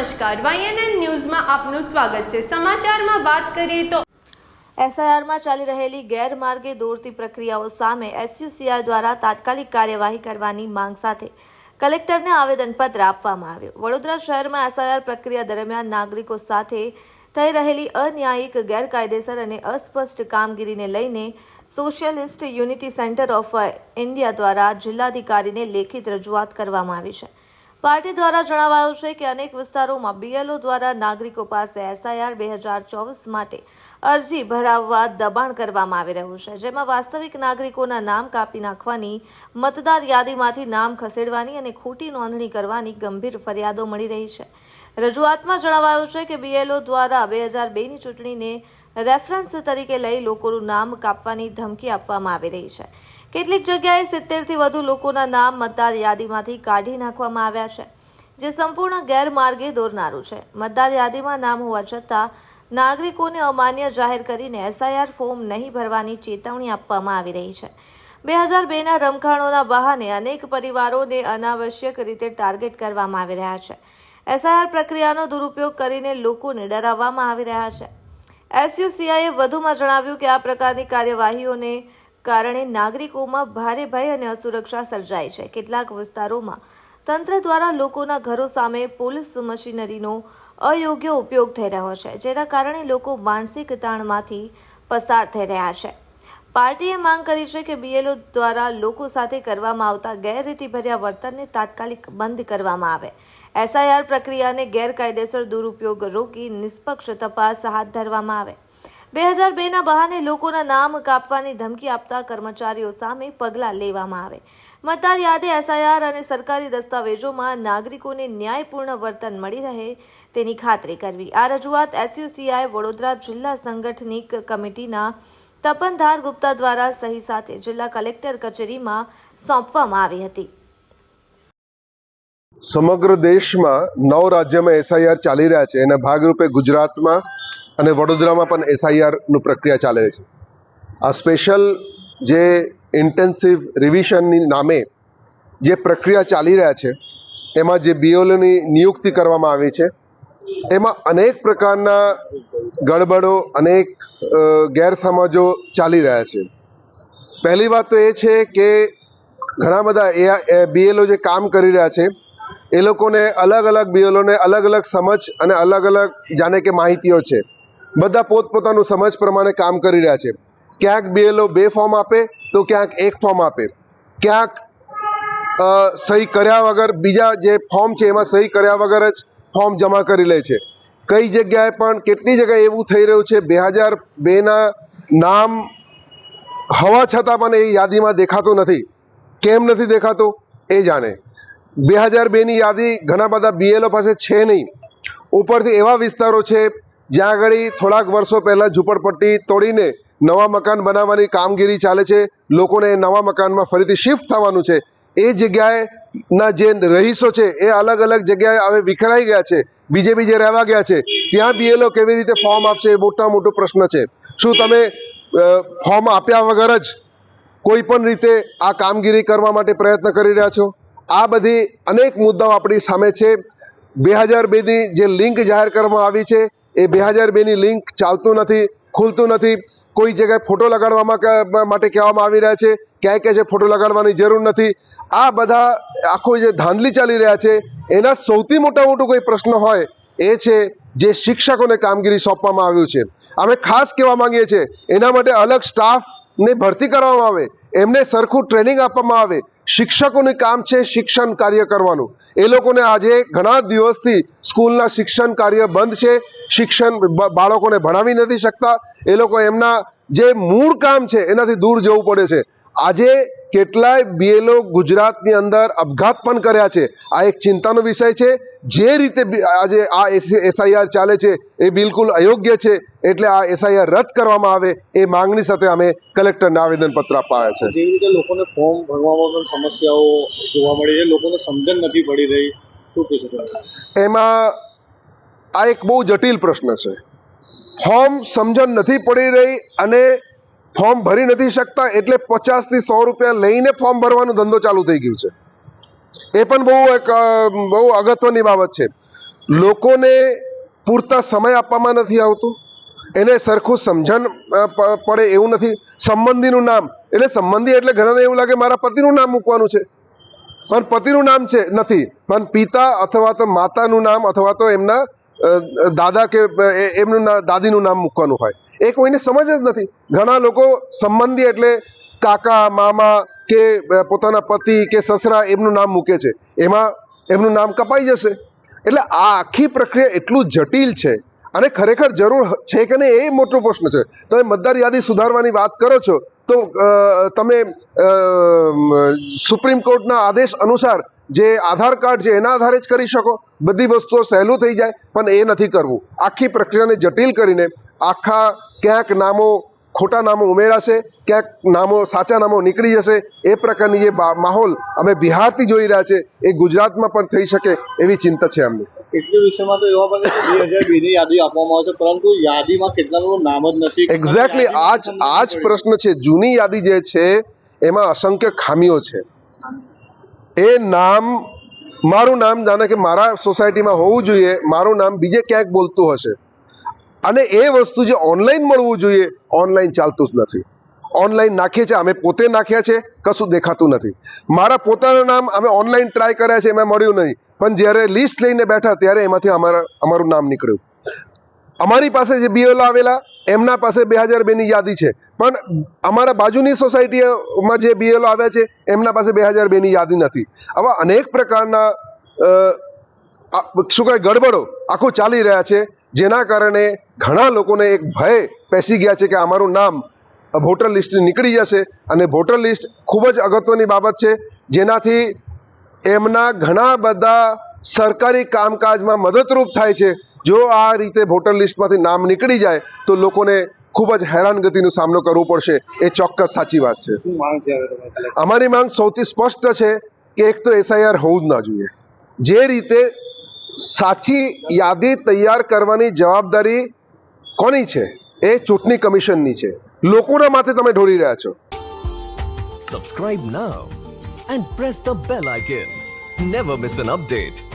નમસ્કાર. વાયએનએન ન્યૂઝમાં આપનું સ્વાગત છે. સમાચારમાં વાત કરીએ તો એસઆઈઆરમાં ચાલી રહેલી ગેરમાર્ગે દોરતી પ્રક્રિયાઓ સામે એસયુસીઆઈ દ્વારા તાત્કાલિક કાર્યવાહી કરવાની માંગ સાથે કલેક્ટરને આવેદનપત્ર આપવામાં આવ્યું. વડોદરા શહેરમાં એસઆઈઆર પ્રક્રિયા દરમિયાન નાગરિકો સાથે થઈ રહેલી અન્યાયિક ગેરકાયદેસર અને અસ્પષ્ટ કામગીરીને લઈને socialist unity centre of India દ્વારા જિલ્લાધિકારીને લેખિત રજૂઆત કરવામાં આવી છે. પાર્ટી દ્વારા જણાવાયું છે કે અનેક વિસ્તારોમાં બીએલઓ દ્વારા નાગરિકો પાસે એસઆઈઆર બે હજાર ચોવીસ માટે અરજી ભરાવવા દબાણ કરવામાં આવી રહ્યું છે, જેમાં વાસ્તવિક નાગરિકોના નામ કાપી નાખવાની, મતદાર યાદીમાંથી નામ ખસેડવાની અને ખોટી નોંધણી કરવાની ગંભીર ફરિયાદો મળી રહી છે. રજૂઆતમાં જણાવાયું છે કે બીએલઓ દ્વારા બે હજાર બેની ચૂંટણીને રેફરન્સ તરીકે લઈ લોકોનું નામ કાપવાની ધમકી આપવામાં આવી રહી છે. કેટલીક જગ્યાએ સિત્તેરથી વધુ લોકોના નામ મતદાર યાદીમાંથી કાઢી નાખવામાં આવ્યા છે, જે સંપૂર્ણ ગેરમાર્ગે દોરનારું છે. મતદાર યાદીમાં નામ હોવા છતાં નાગરિકોને અમાન્ય જાહેર કરીને એસઆઈઆર ફોર્મ નહીં ભરવાની ચેતવણી આપવામાં આવી રહી છે. બે હજાર બેના રમખાણોના બહાને અનેક પરિવારોને અનાવશ્યક રીતે ટાર્ગેટ કરવામાં આવી રહ્યા છે. એસઆઈઆર પ્રક્રિયાનો દુરુપયોગ કરીને લોકોને ડરાવવામાં આવી રહ્યા છે. એસયુસીઆઈએ વધુમાં જણાવ્યું કે આ પ્રકારની કાર્યવાહીઓને કારણે નાગરિકોમાં ભારે ભય અને અસુરક્ષા સર્જાય છે. કેટલાક વિસ્તારોમાં તંત્ર દ્વારા લોકોના ઘરો સામે પોલીસ મશીનરીનો અયોગ્ય ઉપયોગ થઈ રહ્યો છે, જેના કારણે લોકો માનસિક તાણમાંથી પસાર થઈ રહ્યા છે. પાર્ટીએ માંગ કરી છે કે બીએલઓ દ્વારા લોકો સાથે કરવામાં આવતા ગેરરીતિભર્યા વર્તનને તાત્કાલિક બંધ કરવામાં આવે. એસઆઈઆર પ્રક્રિયાને ગેરકાયદેસર દુરુપયોગ રોકી નિષ્પક્ષ તપાસ હાથ ધરવામાં આવે. બે હજાર બેના બહાને લોકોના નામ કાપવાની ધમકી આપતા કર્મચારીઓ સામે પગલાં લેવામાં આવે. મતદાર યાદી એસઆઈઆર અને સરકારી દસ્તાવેજોમાં નાગરિકોને ન્યાયપૂર્ણ વર્તન મળી રહે તેની ખાતરી કરવી. આ રજૂઆત એસયુસીઆઈ વડોદરા જિલ્લા સંગઠનિક કમિટીના તપનધાર ગુપ્તા દ્વારા સહી સાથે જિલ્લા કલેક્ટર કચેરીમાં સોંપવામાં આવી હતી. સમગ્ર દેશમાં નવ રાજ્યમાં એસઆઈઆર ચાલી રહ્યા છે. એના ભાગરૂપે ગુજરાતમાં અને વડોદરામાં પણ એસઆઈઆરનું પ્રક્રિયા ચાલે છે. આ સ્પેશિયલ જે ઇન્ટેન્સિવ રિવિઝનની નામે જે પ્રક્રિયા ચાલી રહ્યા છે, એમાં જે બીઓલની નિયુક્તિ કરવામાં આવી છે, એમાં અનેક પ્રકારના ગડબડો, અનેક ગેરસમજો ચાલી રહ્યા છે. પહેલી વાત તો એ છે કે ઘણા બધા એ બીએલઓ જે કામ કરી રહ્યા છે, એ લોકોને અલગ અલગ બીએલઓને અલગ અલગ સમજ અને અલગ અલગ જાણે કે માહિતીઓ છે. બધા પોતપોતાનું સમજ પ્રમાણે કામ કરી રહ્યા છે. ક્યાંક બીએલઓ બે ફોર્મ આપે, તો ક્યાંક એક ફોર્મ આપે. ક્યાંક સહી કર્યા વગર બીજા જે ફોર્મ છે, એમાં સહી કર્યા વગર જ ફોર્મ જમા કરી લે છે. કઈ જગ્યાએ પણ કેટલી જગ્યાએ એવું થઈ રહ્યું છે, બે હજાર બેના નામ હોવા છતાં પણ એ યાદીમાં દેખાતું નથી. કેમ નથી દેખાતું? એ જાણે. બે હજાર બેની યાદી ઘણા બધા બીએલઓ પાસે છે નહીં. ઉપરથી એવા વિસ્તારો છે જ્યાં આગળ થોડાક વર્ષો પહેલાં ઝૂંપડપટ્ટી તોડીને નવા મકાન બનાવવાની કામગીરી ચાલે છે, લોકોને નવા મકાનમાં ફરીથી શિફ્ટ થવાનું છે. એ જગ્યાએના જે રહીશો છે, એ અલગ અલગ જગ્યાએ હવે વિખરાઈ ગયા છે, બીજે બીજે રહેવા ગયા છે. ત્યાં બીએલઓ કેવી રીતે ફોર્મ આપશે એ મોટા મોટો પ્રશ્ન છે. શું તમે ફોર્મ આપ્યા વગર જ કોઈ પણ રીતે આ કામગીરી કરવા માટે પ્રયત્ન કરી રહ્યા છો? આ બધી અનેક મુદ્દાઓ આપણી સામે છે. બે હજાર બેની જે લિંક જાહેર કરવામાં આવી છે એ બે હજાર બેની લિંક ચાલતું નથી, ખુલતું નથી. કોઈ જગ્યાએ ફોટો લગાડવામાં માટે કહેવામાં આવી રહ્યા છે, ક્યાંય કહે છે ફોટો લગાડવાની જરૂર નથી. આ બધા, આખો જે ધાંધલી ચાલી રહ્યા છે, એના સૌથી મોટા મોટો કોઈ પ્રશ્ન હોય એ છે જે શિક્ષકોને કામગીરી સોંપવામાં આવ્યું છે. અમે ખાસ કહેવા માંગીએ છીએ, એના માટે અલગ સ્ટાફને ભરતી કરવામાં આવે, એમને સરખું ટ્રેનિંગ આપવામાં આવે. શિક્ષકોનું કામ છે શિક્ષણ કાર્ય કરવાનું. એ લોકોને આજે ઘણા દિવસથી સ્કૂલના શિક્ષણ કાર્ય બંધ છે શિક્ષણ બાળકોને ભણાવી નથી શકતા. એ લોકો એમના જે મૂળ કામ છે એનાથી દૂર જવું પડે છે. આજે કેટલાય બીએલઓ ગુજરાતની અંદર અપઘાત પણ કર્યા છે. આ એક ચિંતાનો વિષય છે. જે રીતે આજે આ એસઆઈઆર ચાલે છે એ બિલકુલ અયોગ્ય છે. એટલે આ એસઆઈઆર રદ કરવામાં આવે એ માંગણી સાથે અમે કલેક્ટરને આવેદનપત્ર આવ્યા છે. જેવી રીતે લોકોને ફોર્મ ભરવામાં પણ સમસ્યાઓ જોવા મળી એ લોકોને સમજણ નથી પડી રહી. શું એમાં આ એક બહુ જટિલ પ્રશ્ન છે. ફોર્મ સમજણ નથી પડી રહી અને ફોર્મ ભરી નથી શકતા એટલે પચાસથી સો રૂપિયા લઈને ફોર્મ ભરવાનો ધંધો ચાલુ થઈ ગયું છે. એ પણ બહુ એક બહુ અગત્યની બાબત છે. લોકોને પૂરતા સમય આપવામાં નથી આવતું. એને સરખું સમજણ પડે એવું નથી. સંબંધીનું નામ, એટલે સંબંધી એટલે ઘણાને એવું લાગે મારા પતિનું નામ મૂકવાનું છે. પણ પતિનું નામ છે, નથી. પણ પિતા અથવા તો માતાનું નામ અથવા તો એમના દાદા કે એમનું દાદીનું નામ મૂકવાનું હોય. એ કોઈને સમજ જ નથી. ઘણા લોકો સંબંધી એટલે કાકા, મામા કે પોતાના પતિ કે સસરા એમનું નામ મૂકે છે. એમાં એમનું નામ કપાઈ જશે. એટલે આ આખી પ્રક્રિયા એટલું જટિલ છે અને ખરેખર જરૂર છે કે નહીં એ મોટો પ્રશ્ન છે. તમે મતદાર યાદી સુધારવાની વાત કરો છો, તો તમે સુપ્રીમ કોર્ટના આદેશ અનુસાર જે આધાર કાર્ડ છે એના આધારે જ કરી શકો. બધી વસ્તુઓ સહેલું થઈ જાય, પણ એ નથી કરવું. આખી પ્રક્રિયાને જટિલ કરીને આખા ક્યાંક નામો ખોટા નામો ઉમેરાશે ક્યાંક નામો સાચા નામો નીકળી જશે એ પ્રકારની જે માહોલ અમે બિહારથી જોઈ રહ્યા છે એ ગુજરાતમાં પણ થઈ શકે એવી ચિંતા છે અમને. કેટલી વિષયમાં તો એવા બને છે બે હજારની યાદી આપવામાં આવે છે પરંતુ યાદીમાં કેટલાનું નામ જ નથી. એક્ઝેક્ટલી આજ જ આ જ પ્રશ્ન છે જૂની યાદી જે છે એમાં અસંખ્ય ખામીઓ છે. એ નામ મારું નામ જાણે કે મારા સોસાયટીમાં હોવું જોઈએ મારું નામ બીજે ક્યાંક બોલતું હશે. અને એ વસ્તુ જે ઓનલાઈન મળવું જોઈએ ઓનલાઈન ચાલતું જ નથી. ઓનલાઈન નાખીએ છીએ, અમે પોતે નાખ્યા છે, કશું દેખાતું નથી. મારા પોતાના નામ અમે ઓનલાઈન ટ્રાય કર્યા છે, એમાં મળ્યું નહીં. પણ જ્યારે લિસ્ટ લઈને બેઠા, ત્યારે એમાંથી અમારા, અમારું નામ નીકળ્યું. અમારી પાસે જે બીએલ આવેલા, એમના પાસે બે હજાર બેની યાદી છે. પણ અમારા બાજુની સોસાયટીમાં જે બીએલ આવ્યા છે, એમના પાસે બે હજાર બેની યાદી નથી. આવા અનેક પ્રકારના શું કહે ગડબડો આખું ચાલી રહ્યા છે. જેના કારણે ઘણા લોકોને એક ભય પેસી ગયા છે કે અમારું નામ વોટર લિસ્ટ નીકળી જશે. અને વોટર લિસ્ટ ખૂબ જ અગત્યની બાબત છે જેનાથી એમના ઘણા બધા સરકારી કામકાજમાં મદદરૂપ થાય છે. જો આ રીતે વોટર લિસ્ટમાંથી નામ નીકળી જાય તો લોકોને ખૂબ જ હેરાનગતિનો સામનો કરવો પડશે. એ ચોક્કસ સાચી વાત છે? અમારી માંગ સૌથી સ્પષ્ટ છે કે એક તો એસઆઈઆર હોવું જ ના જોઈએ. જે રીતે સાચી યાદી તૈયાર કરવાની જવાબદારી કોની છે એ ચૂંટણી કમિશનની છે લોકોના માથે તમે ઢોળી રહ્યા છો Subscribe now and press the bell icon. Never miss an update.